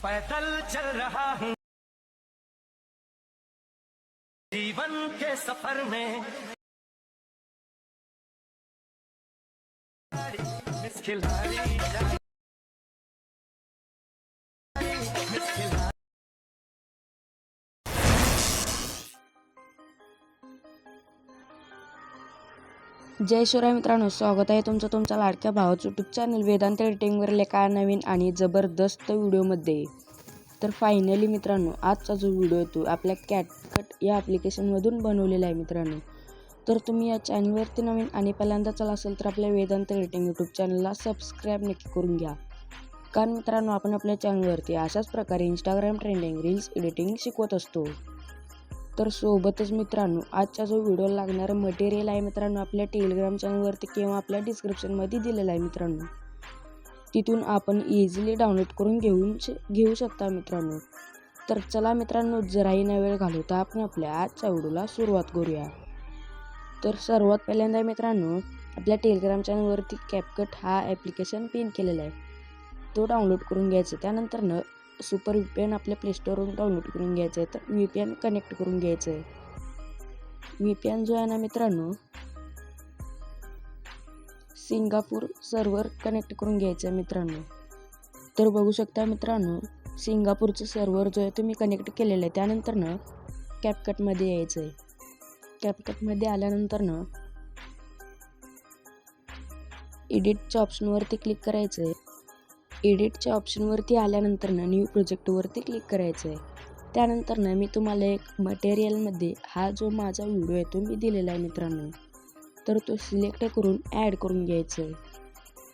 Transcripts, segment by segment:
पैदल चल रहा हूँ। जीवन के सफ़र में। खिलाड़ी जय शिवराय मित्रांनो स्वागत आहे तुमचं तुमच्या लाडक्या भावाचं यूट्यूब चॅनल वेदांत रेटिंगवरील एका नवीन आणि जबरदस्त व्हिडिओमध्ये. तर फायनली मित्रांनो आजचा जो व्हिडिओ तो आपल्या कॅटकट या ॲप्लिकेशनमधून बनवलेला आहे मित्रांनो. तर तुम्ही या चॅनलवरती नवीन आणि पहिल्यांदा चला असेल तर आपल्या वेदांत एडिटिंग यूट्यूब चॅनलला सबस्क्राईब नक्की करून घ्या. कारण मित्रांनो आपण आपल्या चॅनलवरती अशाच प्रकारे इंस्टाग्राम ट्रेंडिंग रील्स एडिटिंग शिकवत असतो. तर सोबतच मित्रांनो आजचा जो व्हिडिओ लागणारं मटेरियल आहे मित्रांनो आपल्या टेलिग्राम चॅनलवरती किंवा आपल्या डिस्क्रिप्शनमध्ये दिलेलं आहे मित्रांनो. तिथून आपण इझिली डाउनलोड करून घेऊन श- घेऊ शकता मित्रांनो. तर चला मित्रांनो जराही न वेळ घालवता आपण आपल्या आजच्या व्हिडिओला सुरुवात करूया. तर सर्वात पहिल्यांदा मित्रांनो आपल्या टेलिग्राम चॅनलवरती कॅपकट हा ॲप्लिकेशन पिन केलेला आहे. तो डाउनलोड करून घ्यायचा. त्यानंतर सुपर व्ही पी एन आपल्या प्लेस्टोरवरून डाउनलोड करून घ्यायचं आहे. तर व्ही पी एन कनेक्ट करून घ्यायचं आहे. व्ही पी एन जो आहे ना मित्रांनो सिंगापूर सर्व्हर कनेक्ट करून घ्यायचं आहे मित्रांनो. तर बघू शकता मित्रांनो सिंगापूरचं सर्व्हर जो आहे तो मी कनेक्ट केलेलं आहे. त्यानंतर ना कॅपकटमध्ये यायचं आहे. कॅपकटमध्ये आल्यानंतर ना एडिटच्या ऑप्शनवरती क्लिक करायचं आहे. एडिटच्या ऑप्शनवरती आल्यानंतर ना न्यू प्रोजेक्टवरती क्लिक करायचं आहे त्यानंतर ना मी तुम्हाला एक मटेरियलमध्ये हा जो माझा व्हिडिओ आहे तो मी दिलेला आहे मित्रांनो. तर तो सिलेक्ट करून ॲड करून घ्यायचं आहे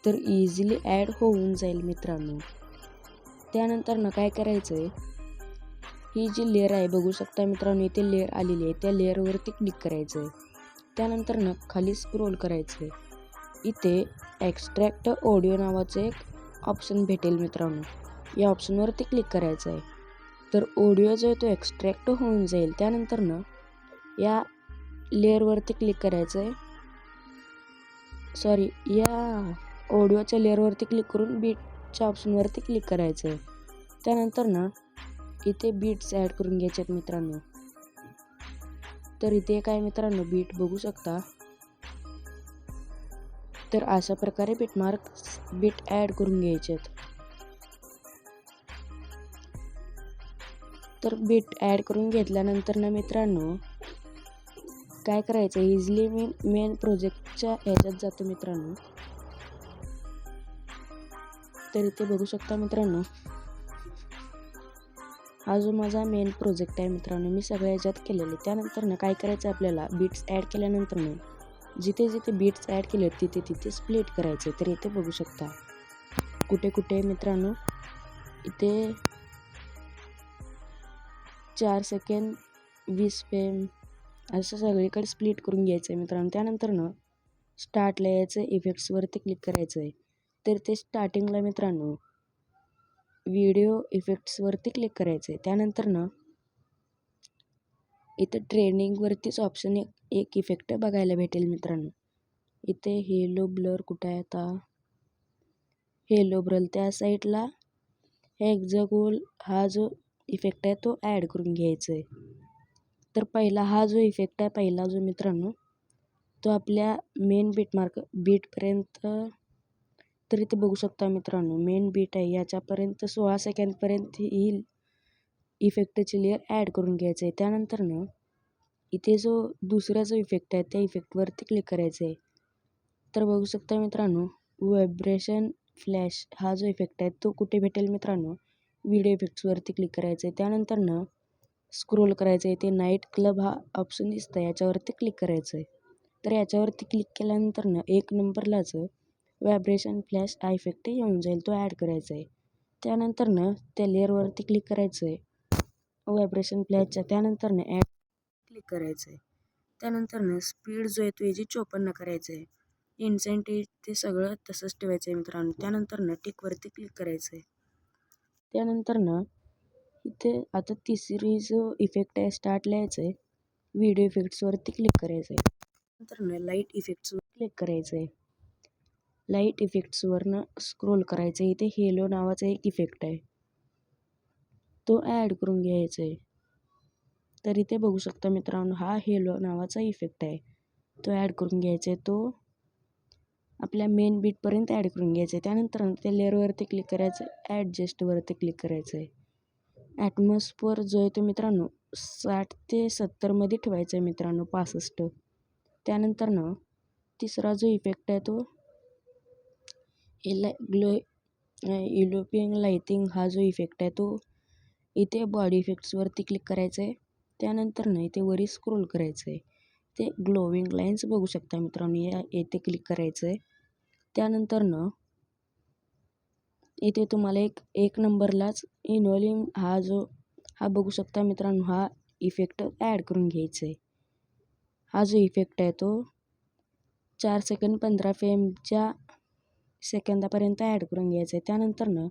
तर इझिली ॲड होऊन जाईल मित्रांनो. त्यानंतर ना काय करायचं आहे ही जी लेअर आहे बघू शकता मित्रांनो इथे लेअर आलेली आहे. त्या लेअरवरती क्लिक करायचं आहे त्यानंतर ना खाली स्क्रोल करायचं आहे इथे एक्स्ट्रॅक्ट ऑडिओ नावाचं एक ऑप्शन भेटेल मित्रांनो. या ऑप्शनवरती क्लिक करायचं आहे. तर ऑडिओ जो आहे तो एक्स्ट्रॅक्ट होऊन जाईल. त्यानंतर ना या लेअरवरती क्लिक करायचं आहे. सॉरी या ऑडिओच्या लेअरवरती क्लिक करून बीटच्या ऑप्शनवरती क्लिक करायचं आहे. त्यानंतर ना इथे बीट्स ॲड करून घ्यायचे आहेत मित्रांनो. तर इथे काय मित्रांनो बीट बघू शकता. तर अशा प्रकारे बीटमार्क बीट ॲड करून घ्यायचे आहेत तर बीट ॲड करून घेतल्यानंतर ना मित्रांनो काय करायचं? इझिली मी मेन प्रोजेक्टच्या ह्याच्यात जातो मित्रांनो. तर इथे बघू शकता मित्रांनो हा जो माझा मेन प्रोजेक्ट आहे मित्रांनो मी सगळ्या ह्याच्यात केलेले त्यानंतर ना काय करायचं आपल्याला? बीट्स ॲड केल्यानंतर ना जिथे जिथे बीट्स ॲड केले तिथे तिथे स्प्लिट करायचे. तर इथे बघू शकता. कुठे कुठे मित्रांनो? इथे चार सेकंड वीस फेम असं सगळीकडे स्प्लिट करून घ्यायचं आहे मित्रांनो. त्यानंतर ना स्टार्टला यायचं इफेक्ट्सवरती क्लिक करायचं आहे तर ते स्टार्टिंगला मित्रांनो व्हिडिओ इफेक्ट्सवरती क्लिक करायचं आहे त्यानंतर ना इथं ट्रेनिंगवरतीच ऑप्शन एक एक इफेक्ट बघायला भेटेल मित्रांनो. इथे हेलो ब्लर कुठं आहे आता? हेलो ब्रल त्या साईडला एक्झगोल हा जो इफेक्ट आहे तो ॲड करून घ्यायचा आहे तर पहिला हा जो इफेक्ट आहे पहिला जो मित्रांनो तो आपल्या मेन बीटमार्क बीटपर्यंत तर इथे बघू शकता मित्रांनो. मेन बीट आहे याच्यापर्यंत सोळा सेकंडपर्यंत ही इफेक्टची लेअर ॲड करून घ्यायचं आहे त्यानंतर ना इथे जो दुसरा जो इफेक्ट आहे त्या इफेक्टवरती क्लिक करायचं आहे तर बघू शकता मित्रांनो व्हायब्रेशन फ्लॅश हा जो इफेक्ट आहे तो कुठे भेटेल मित्रांनो? व्हिडिओ इफेक्ट्सवरती क्लिक करायचं आहे त्यानंतर ना स्क्रोल करायचं आहे ते नाईट क्लब हा ऑप्शन दिसतं आहे याच्यावरती क्लिक करायचं आहे तर याच्यावरती क्लिक केल्यानंतर ना एक नंबरलाच व्हायब्रेशन फ्लॅश हा इफेक्ट येऊन जाईल तो ॲड करायचा आहे त्यानंतर ना त्या लेअरवरती क्लिक करायचं आहे व्हायब्रेशन फ्लॅशच्या त्यानंतर ॲड क्लिक करायचं आहे त्यानंतर ना स्पीड जो आहे तो याची चोपन्न करायचं आहे इन्सेंटिव्ह ते सगळं तसंच ठेवायचं आहे मित्रांनो. त्यानंतर ना टिकवरती क्लिक करायचं आहे त्यानंतर ना इथे आता तिसरी जो इफेक्ट आहे स्टार्ट लिहायचं आहे व्हिडिओ इफेक्ट्सवरती क्लिक करायचं आहे नंतर ना लाइट इफेक्ट्सवर क्लिक करायचं आहे लाइट इफेक्ट्सवरनं स्क्रोल करायचं आहे इथे हेलो नावाचा एक इफेक्ट आहे. तो ॲड करून घ्यायचा आहे तर इथे बघू शकता मित्रांनो हा हेलो नावाचा इफेक्ट आहे. तो ॲड करून घ्यायचा आहे तो आपल्या मेन बीटपर्यंत ॲड करून घ्यायचं आहे त्यानंतर त्या लेअरवरती क्लिक करायचं ॲडजस्टवरती क्लिक करायचं आहे ॲटमॉस्फर जो आहे तो मित्रांनो साठ ते सत्तरमध्ये ठेवायचा आहे मित्रांनो पासष्ट. त्यानंतर ना तिसरा जो इफेक्ट आहे तो इला ग्लो इलोपिंग लाइटिंग हा जो इफेक्ट आहे तो इथे बॉडी इफेक्ट्सवरती क्लिक करायचं आहे त्यानंतर ना इथे वरी स्क्रोल करायचं आहे ते ग्लोविंग लाईन्स बघू शकता मित्रांनो या येथे क्लिक करायचं आहे त्यानंतर ना इथे तुम्हाला एक एक नंबरलाच इनव्हॉल्यूम हा जो हा बघू शकता मित्रांनो हा इफेक्ट ॲड करून घ्यायचा आहे हा जो इफेक्ट आहे तो चार सेकंड पंधरा फेमच्या सेकंदापर्यंत ॲड करून घ्यायचं आहे त्यानंतर ना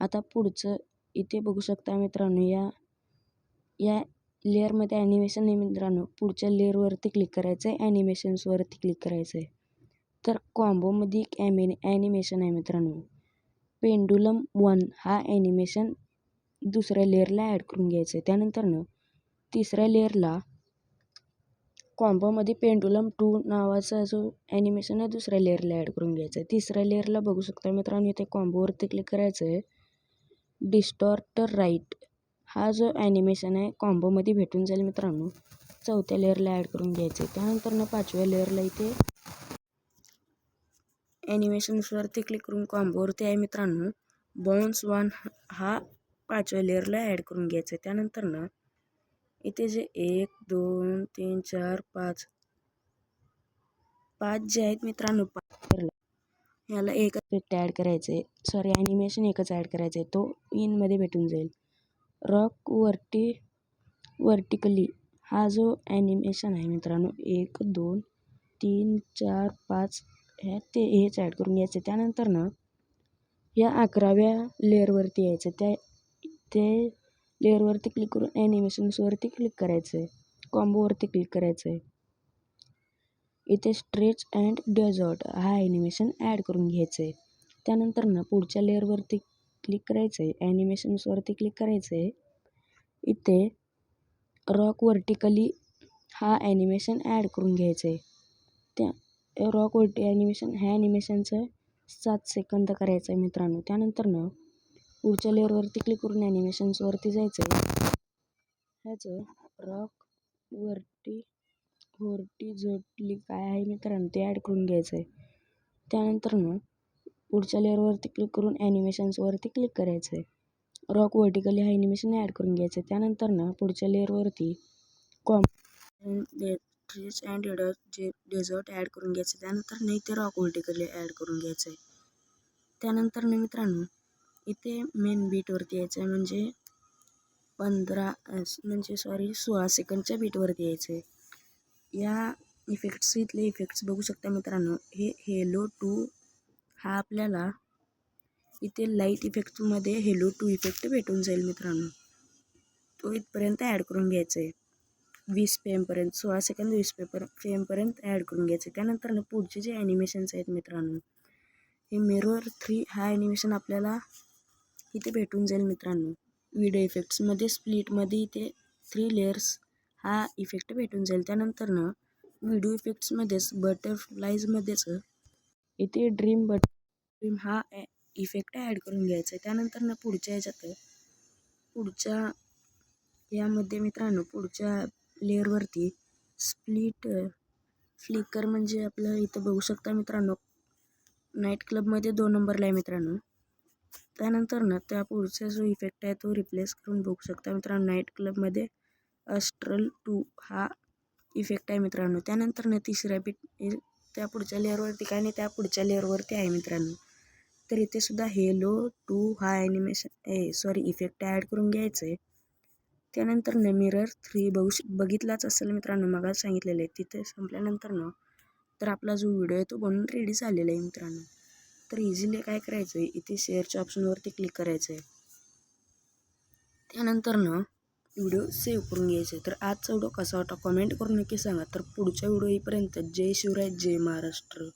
आता पुढचं इथे बघू शकता मित्रांनो या या लेअरमध्ये ॲनिमेशन आहे मित्रांनो. पुढच्या लेअरवरती क्लिक करायचं आहे ॲनिमेशन्सवरती क्लिक करायचं आहे तर कॉम्बोमध्ये एक ॲमे ॲनिमेशन आहे मित्रांनो. पेंडुलम वन हा ॲनिमेशन दुसऱ्या लेअरला ॲड करून घ्यायचं आहे त्यानंतरनं तिसऱ्या लेअरला कॉम्बोमध्ये पेंडुलम टू नावाचा जो ॲनिमेशन आहे दुसऱ्या लेअरला ॲड करून घ्यायचा आहे तिसऱ्या लेअरला बघू शकता मित्रांनो इथे कॉम्बोवरती क्लिक करायचं आहे डिस्टॉर्टर राईट. हा जो ॲनिमेशन आहे कॉम्बोमध्ये भेटून जाईल मित्रांनो. चौथ्या लेअरला ॲड करून घ्यायचं आहे. त्यानंतर ना पाचव्या लेअरला इथे ॲनिमेशन्सवरती क्लिक करून कॉम्बोवरती आहे मित्रांनो. बॉन्स वन हा पाचव्या लेअरला ॲड करून घ्यायचं आहे. त्यानंतर ना इथे जे एक दोन तीन चार पाच पाच जे आहेत मित्रांनो पाच याला एक इफेक्ट ॲड करायचं आहे सॉरी ॲनिमेशन एकच ॲड करायचं आहे तो इनमध्ये भेटून जाईल. रॉक वरटी वर्टिकली हा जो ॲनिमेशन आहे मित्रांनो एक दोन तीन चार पाच ह्या ते हेच ॲड करून घ्यायचं. त्यानंतर ना या अकराव्या लेअरवरती यायचं. त्या ते लेअरवरती क्लिक करून ॲनिमेशन्सवरती क्लिक करायचं आहे कॉम्बोवरती क्लिक करायचं आहे इथे स्ट्रेच अँड डेझर्ट हा ॲनिमेशन ॲड करून घ्यायचं आहे त्यानंतर ना पुढच्या लेअरवरती क्लिक करायचं आहे ॲनिमेशन्सवरती क्लिक करायचं आहे इथे रॉक वर्टिकली हा ॲनिमेशन ॲड करून घ्यायचं आहे त्या रॉक वर्टी ॲनिमेशन ह्या ॲनिमेशनचं सात सेकंद करायचं आहे मित्रांनो. त्यानंतर ना पुढच्या लेअरवरती क्लिक करून ॲनिमेशन्सवरती जायचं आहे ह्याचं रॉक वरती वरती झटली काय आहे मित्रांनो ते ॲड करून घ्यायचं आहे त्यानंतर ना पुढच्या लेअरवरती क्लिक करून ॲनिमेशन्सवरती क्लिक करायचं आहे रॉक वर्टिकली हा ॲनिमेशन ॲड करून घ्यायचं आहे त्यानंतर ना पुढच्या लेअरवरती calm trees and J desert add करून घ्यायचं आहे त्यानंतर ना इथे रॉक वर्टिकली ॲड करून घ्यायचं आहे त्यानंतर ना मित्रांनो इथे मेन बीटवरती यायचं आहे म्हणजे पंधरा म्हणजे सॉरी सोळा सेकंडच्या बीटवरती यायचं आहे या इफेक्ट्स इथले इफेक्ट्स बघू शकता मित्रांनो. हे हेलो टू हा आपल्याला इथे लाइट इफेक्टमध्ये हेलो टू इफेक्ट भेटून जाईल मित्रांनो. तो इथपर्यंत ॲड करून घ्यायचा आहे वीस पेमपर्यंत सोळा सेकंद वीस पेपर फेमपर्यंत ॲड करून घ्यायचं आहे ना पुढचे जे ॲनिमेशन्स आहेत मित्रांनो हे मिरर थ्री हा ॲनिमेशन आपल्याला इथे भेटून जाईल मित्रांनो. व्हिडिओ इफेक्ट्समध्ये स्प्लिटमध्ये इथे थ्री लेयर्स हा इफेक्ट भेटून जाईल. त्यानंतर ना व्हिडिओ इफेक्ट्समध्येच बटरफ्लाईजमध्येच इथे ड्रीम बट ड्रीम हा इफेक्ट ॲड करून घ्यायचा आहे. त्यानंतर ना पुढच्या ह्याच्यात पुढच्या यामध्ये मित्रांनो पुढच्या लेअरवरती स्प्लिट फ्लिकर म्हणजे आपलं इथं बघू शकता मित्रांनो नाईट क्लबमध्ये दोन नंबरला आहे मित्रांनो. त्यानंतर ना त्या पुढचा जो इफेक्ट आहे तो रिप्लेस करून बघू शकता मित्रांनो नाईट क्लबमध्ये अस्ट्रल टू हा इफेक्ट आहे मित्रांनो. त्यानंतर ना तिसऱ्या बीट त्या पुढच्या लेअरवरती काय नाही त्या पुढच्या लेअरवरती आहे मित्रांनो. तर इथे सुद्धा हेलो टू हा animation uh sorry effect add करून घ्यायचं आहे त्यानंतर न मिरर थ्री बघू श बघितलाच असेल मित्रांनो मग सांगितलेलं आहे. तिथे संपल्यानंतर तर आपला जो व्हिडिओ आहे तो बनून रेडी झालेला आहे मित्रांनो. तर इझिली काय करायचं आहे इथे शेअरच्या ऑप्शनवरती क्लिक करायचं आहे त्यानंतर व्हिडिओ सेव्ह करून घ्यायचे. तर आजचा व्हिडिओ कसा वाटा कमेंट करून नक्की सांगा. तर पुढच्या व्हिडिओ येईपर्यंत जय शिवराय जय महाराष्ट्र.